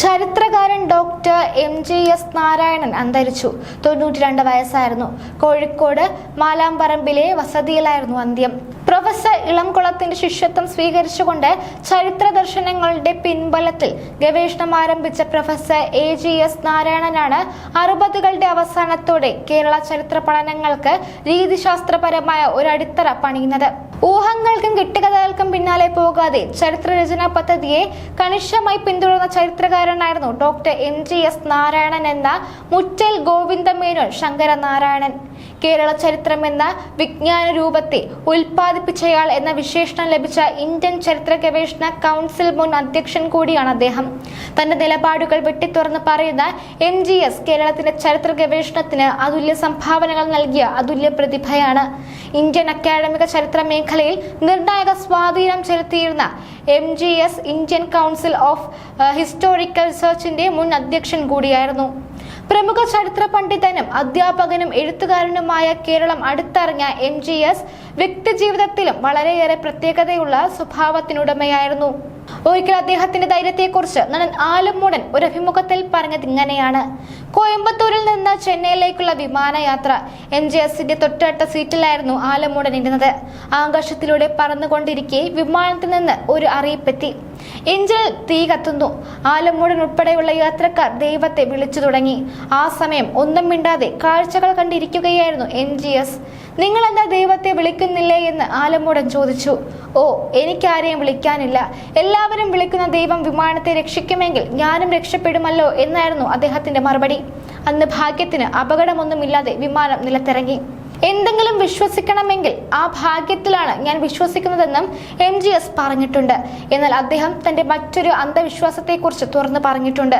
ചരിത്രകാരൻ doctor M G S Narayanan അന്തരിച്ചു. തൊണ്ണൂറ്റി രണ്ട് വയസ്സായിരുന്നു. കോഴിക്കോട് മാലാമ്പറമ്പിലെ വസതിയിലായിരുന്നു അന്ത്യം. പ്രൊഫസർ ഇളംകുളത്തിന്റെ ശിഷ്യത്വം സ്വീകരിച്ചുകൊണ്ട് ചരിത്ര ദർശനങ്ങളുടെ പിൻബലത്തിൽ ഗവേഷണം ആരംഭിച്ച പ്രൊഫസർ എ ജി എസ് നാരായണനാണ് അറുപതുകളുടെ അവസാനത്തോടെ കേരള ചരിത്ര പഠനങ്ങൾക്ക് രീതിശാസ്ത്രപരമായ ഒരു അടിത്തറ പണിയുന്നത്. ഊഹങ്ങൾക്കും കെട്ടുകഥകൾക്കും പിന്നാലെ പോകാതെ ചരിത്രരചനാ പദ്ധതിയെ കണിശമായി പിന്തുടർന്ന ചരിത്രകാരനായിരുന്നു doctor M G S Narayanan എന്ന മുറ്റൽ ഗോവിന്ദമേനോൻ ശങ്കര നാരായണൻ കേരള ചരിത്രം എന്ന വിജ്ഞാന രൂപത്തെ ഉൽപ്പാദിപ്പിച്ചയാൾ എന്ന വിശേഷണം ലഭിച്ച ഇന്ത്യൻ ചരിത്ര ഗവേഷണ കൗൺസിൽ മുൻ അധ്യക്ഷൻ കൂടിയാണ് അദ്ദേഹം. തന്റെ നിലപാടുകൾ വെട്ടിത്തുറന്ന് പറയുന്ന എം ജി എസ് കേരളത്തിന്റെ ചരിത്ര ഗവേഷണത്തിന് അതുല്യ സംഭാവനകൾ നൽകിയ അതുല്യ പ്രതിഭയാണ്. ഇന്ത്യൻ അക്കാദമിക ചരിത്ര മേഖലയിൽ നിർണായക സ്വാധീനം ചെലുത്തിയിരുന്ന M G S Indian council of historical റിസർച്ചിന്റെ മുൻ അധ്യക്ഷൻ കൂടിയായിരുന്നു. പ്രമുഖ ചരിത്ര പണ്ഡിതനും അധ്യാപകനും എഴുത്തുകാരനുമായ കേരളം അടുത്തറിഞ്ഞ എം ജി എസ് വ്യക്തിജീവിതത്തിലും വളരെയേറെ പ്രത്യേകതയുള്ള സ്വഭാവത്തിനുടമയായിരുന്നു. ഒരിക്കൽ അദ്ദേഹത്തിന്റെ ധൈര്യത്തെക്കുറിച്ച് നടൻ ആലുമൂടൻ ഒരു അഭിമുഖത്തിൽ പറഞ്ഞത് ഇങ്ങനെയാണ്. കോയമ്പത്തൂരിൽ നിന്ന് ചെന്നൈയിലേക്കുള്ള വിമാനയാത്ര. എം ജി എസിന്റെ തൊട്ടടുത്ത സീറ്റിലായിരുന്നു ആലമൂടൻ ഇരുന്നത്. ആകാശത്തിലൂടെ പറന്നുകൊണ്ടിരിക്കെ വിമാനത്തിൽ നിന്ന് ഒരു അറിയിപ്പെത്തി. എഞ്ചിനിൽ തീ കത്തുന്നു. ആലമൂടൻ ഉൾപ്പെടെയുള്ള യാത്രക്കാർ ദൈവത്തെ വിളിച്ചു തുടങ്ങി. ആ സമയം ഒന്നും മിണ്ടാതെ കാഴ്ചകൾ കണ്ടിരിക്കുകയായിരുന്നു എം ജി എസ്. നിങ്ങൾ എന്താ ദൈവത്തെ വിളിക്കുന്നില്ലേ? എന്ന് ആലമൂടൻ ചോദിച്ചു. ഓ എനിക്കാരെയും വിളിക്കാനില്ല. എല്ലാവരും വിളിക്കുന്ന ദൈവം വിമാനത്തെ രക്ഷിക്കുമെങ്കിൽ ഞാനും രക്ഷപ്പെടുമല്ലോ എന്നായിരുന്നു അദ്ദേഹത്തിന്റെ മറുപടി. അന്ന് ഭാഗ്യത്തിന് അപകടമൊന്നുമില്ലാതെ വിമാനം നിലത്തിറങ്ങി. എന്തെങ്കിലും വിശ്വസിക്കണമെങ്കിൽ ആ ഭാഗ്യത്തിലാണ് ഞാൻ വിശ്വസിക്കുന്നതെന്നും എം ജി എസ് പറഞ്ഞിട്ടുണ്ട്. എന്നാൽ അദ്ദേഹം തന്റെ മറ്റൊരു അന്ധവിശ്വാസത്തെക്കുറിച്ച് തുറന്നു പറഞ്ഞിട്ടുണ്ട്.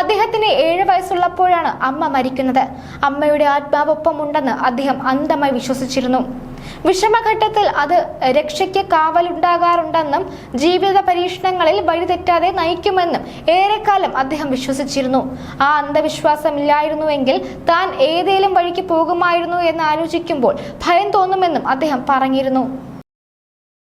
അദ്ദേഹത്തിന് ഏഴ് വയസ്സുള്ളപ്പോഴാണ് അമ്മ മരിക്കുന്നത്. അമ്മയുടെ ആത്മാവൊപ്പം ഉണ്ടെന്ന് അദ്ദേഹം അന്ധമായി വിശ്വസിച്ചിരുന്നു. വിഷമഘട്ടത്തിൽ അത് രക്ഷയ്ക്ക് കാവലുണ്ടാകാറുണ്ടെന്നും ജീവിത പരീക്ഷണങ്ങളിൽ വഴിതെറ്റാതെ നയിക്കുമെന്നും ഏറെക്കാലം അദ്ദേഹം വിശ്വസിച്ചിരുന്നു. ആ അന്ധവിശ്വാസമില്ലായിരുന്നുവെങ്കിൽ താൻ ഏതേലും വഴിക്ക് പോകുമായിരുന്നു എന്ന് ആലോചിക്കുമ്പോൾ ഭയം തോന്നുമെന്നും അദ്ദേഹം പറഞ്ഞിരുന്നു.